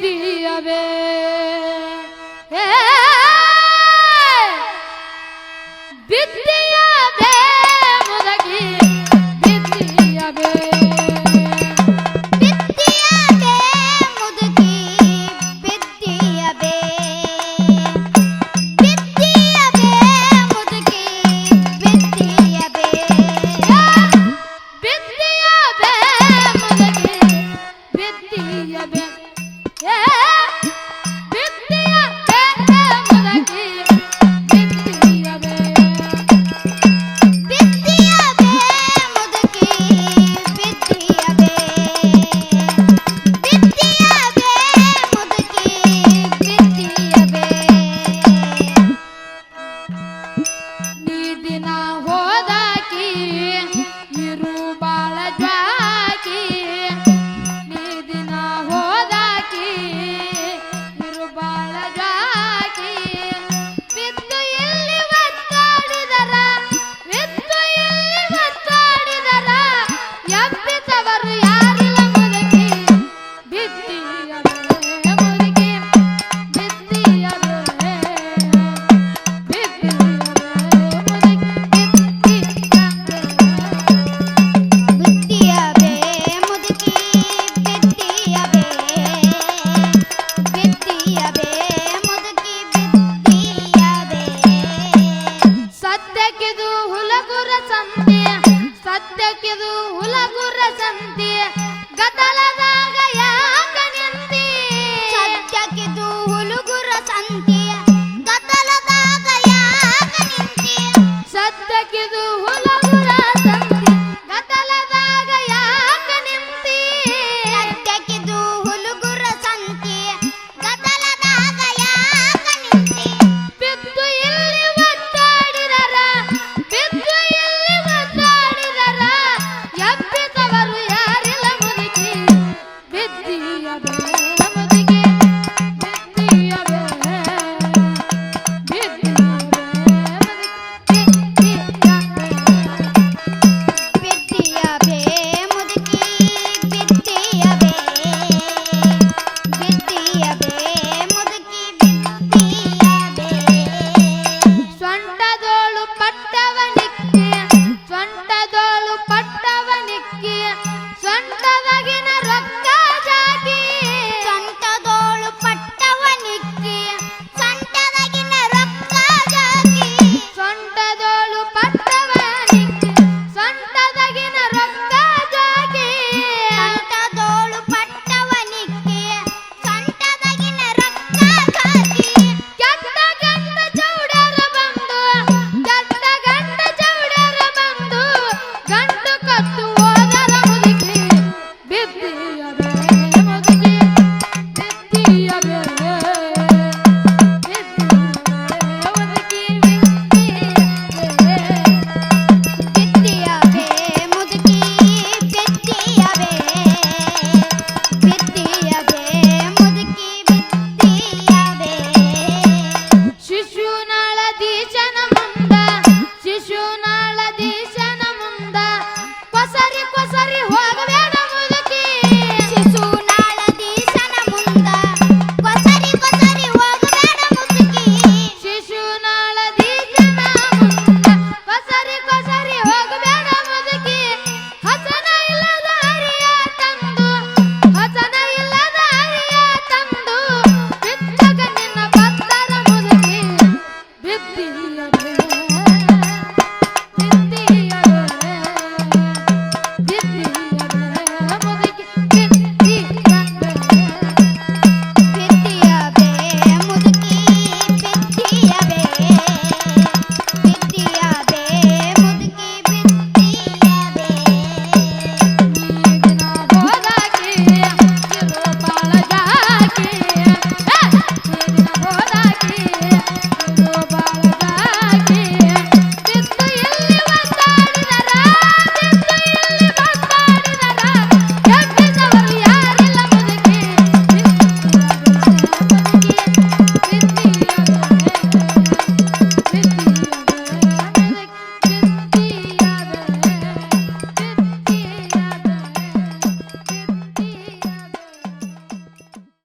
দিয়াবে। ಸಂತೆ ಸದ್ಯಕ್ಕಿದು ಹುಲಗುರ ಸಂತೆ ಗದಲದಾಗ ಯಾಕ ನಿಂತಿ? ಸದ್ಯಕ್ಕಿದು ಹುಲಗುರ ಸಂತಿ